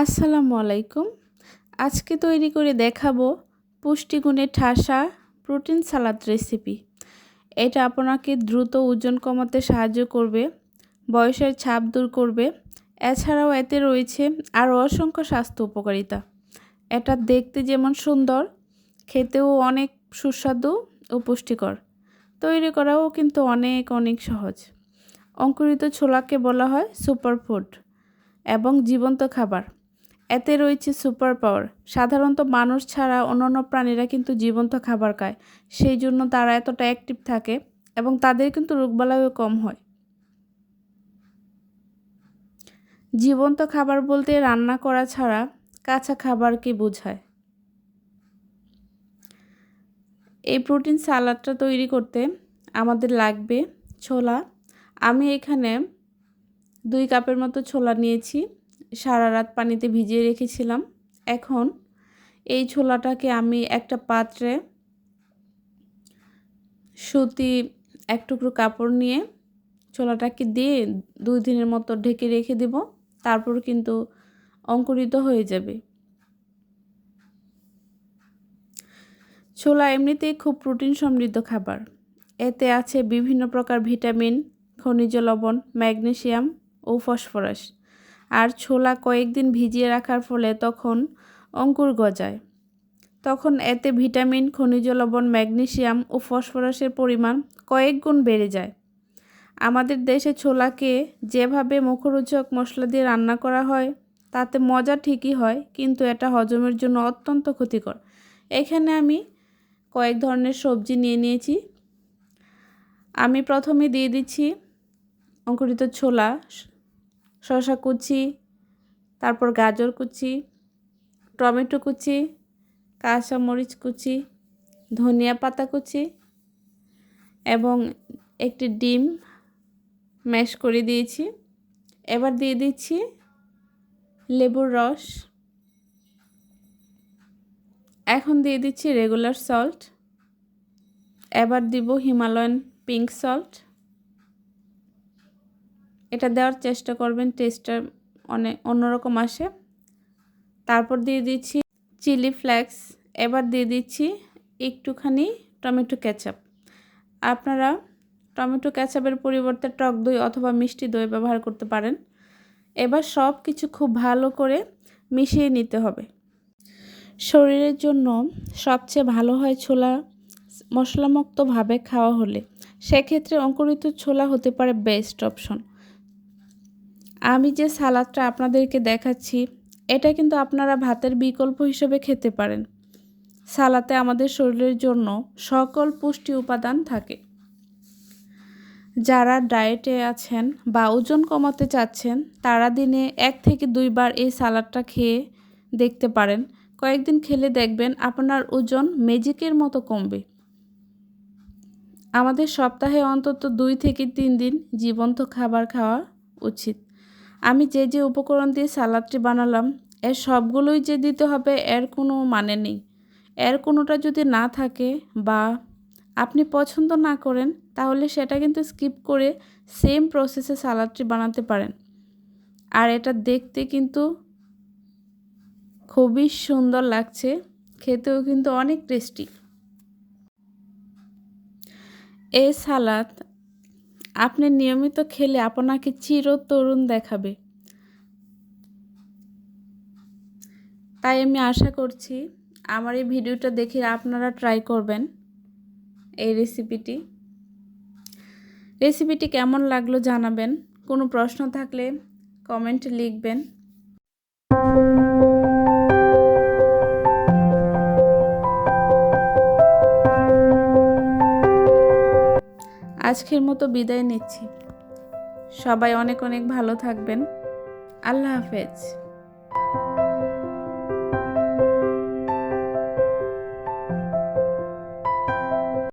আসসালামু আলাইকুম। আজকে তৈরি করে দেখাবো পুষ্টিগুণে ঠাসা প্রোটিন সালাদ রেসিপি। এটা আপনাকে দ্রুত ওজন কমাতে সাহায্য করবে, বয়সের ছাপ দূর করবে, এছাড়াও এতে রয়েছে আরও অসংখ্য স্বাস্থ্য উপকারিতা। এটা দেখতে যেমন সুন্দর, খেতেও অনেক সুস্বাদু ও পুষ্টিকর। তৈরি করাও কিন্তু অনেক অনেক সহজ। অঙ্কুরিত ছোলাকে বলা হয় সুপারফুড এবং জীবন্ত খাবার। এতে রয়েছে সুপার পাওয়ার। সাধারণত মানুষ ছাড়া অন্যান্য প্রাণীরা কিন্তু জীবন্ত খাবার খায়, সেই জন্য তারা এতটা অ্যাক্টিভ থাকে এবং তাদের কিন্তু রোগবালাইও কম হয়। জীবন্ত খাবার বলতে রান্না করা ছাড়া কাঁচা খাবারকে বোঝায়? এই প্রোটিন সালাডটা তৈরি করতে আমাদের লাগবে ছোলা। আমি এখানে দুই কাপের মতো ছোলা নিয়েছি। সারা রাত পানিতে ভিজিয়ে রেখেছিলাম। এখন এই ছোলাটাকে আমি একটা পাত্রে সুতি এক টুকরো কাপড় নিয়ে ছোলাটাকে দিয়ে দুই দিনের মতো ঢেকে রেখে দেব, তারপর কিন্তু অঙ্কুরিত হয়ে যাবে। ছোলা এমনিতেই খুব প্রোটিন সমৃদ্ধ খাবার। এতে আছে বিভিন্ন প্রকার ভিটামিন, খনিজ লবণ ম্যাগনেশিয়াম ও ফসফরাস। আর ছোলা কয়েকদিন ভিজিয়ে রাখার ফলে তখন অঙ্কুর গজায়। তখন এতে ভিটামিন, খনিজ লবণ ম্যাগনেশিয়াম ও ফসফরাসের পরিমাণ কয়েক গুণ বেড়ে যায়। আমাদের দেশে ছোলাকে যেভাবে মুখরোচক মশলা দিয়ে রান্না করা হয়, তাতে মজা ঠিকই হয়, কিন্তু এটা হজমের জন্য অত্যন্ত ক্ষতিকর। এখানে আমি কয়েক ধরনের সবজি নিয়ে নিয়েছি। আমি প্রথমে দিয়ে দিচ্ছি অঙ্কুরিত ছোলা শসা কুচি, তারপর গাজর কুচি, টমেটো কুচি কাঁচামরিচ কুচি, ধনিয়া পাতা কুচি এবং একটি ডিম ম্যাশ করে দিয়েছি। এবার দিয়ে দিচ্ছি লেবুর রস। এখন দিয়ে দিচ্ছি রেগুলার সল্ট। এবার দিব হিমালয়ান পিঙ্ক সল্ট। এটা দেওয়ার চেষ্টা করবেন টেস্টটা অনেক অন্যরকম আসে। তারপর দিয়ে দিচ্ছি চিলি ফ্লেক্স এবার দিয়ে দিচ্ছি একটুখানি টমেটো ক্যাচাপ আপনারা টমেটো ক্যাচাপের পরিবর্তে টক দই অথবা মিষ্টি দই ব্যবহার করতে পারেন। এবার সব কিছু খুব ভালো করে মিশিয়ে নিতে হবে। শরীরের জন্য সবচেয়ে ভালো হয় ছোলা মশলামুক্তভাবে খাওয়া হলে। সেক্ষেত্রে অঙ্কুরিত ছোলা হতে পারে বেস্ট অপশন আমি যে সালাদটা আপনাদেরকে দেখাচ্ছি, এটা কিন্তু আপনারা ভাতের বিকল্প হিসেবে খেতে পারেন। সালাতে আমাদের শরীরের জন্য সকল পুষ্টি উপাদান থাকে। যারা ডায়েটে আছেন বা ওজন কমাতে চাচ্ছেন, তারা দিনে এক থেকে দুইবার এই সালাডটা খেয়ে দেখতে পারেন। কয়েকদিন খেলে দেখবেন আপনার ওজন ম্যাজিকের মতো কমবে। আমাদের সপ্তাহে অন্তত দুই থেকে তিন দিন জীবন্ত খাবার খাওয়া উচিত। আমি যে যে উপকরণ দিয়ে সালাদটি বানালাম, এর সবগুলোই যে দিতে হবে এর কোনো মানে নেই। এর কোনোটা যদি না থাকে বা আপনি পছন্দ না করেন, তাহলে সেটা কিন্তু স্কিপ করে সেম প্রসেসে সালাদটি বানাতে পারেন। আর এটা দেখতে কিন্তু খুবই সুন্দর লাগছে, খেতেও কিন্তু অনেক টেস্টি। এই সালাদ আপনি নিয়মিত খেলে আপনাকে চির তরুণ দেখাবে। তাই আমি আশা করছি আমার এই ভিডিওটা দেখে আপনারা ট্রাই করবেন এই রেসিপিটি রেসিপিটি কেমন লাগল জানাবেন। কোনো প্রশ্ন থাকলে কমেন্ট লিখবেন। আজকের মতো বিদায় নিচ্ছি। সবাই অনেক অনেক ভালো থাকবেন। আল্লাহ হাফেজ।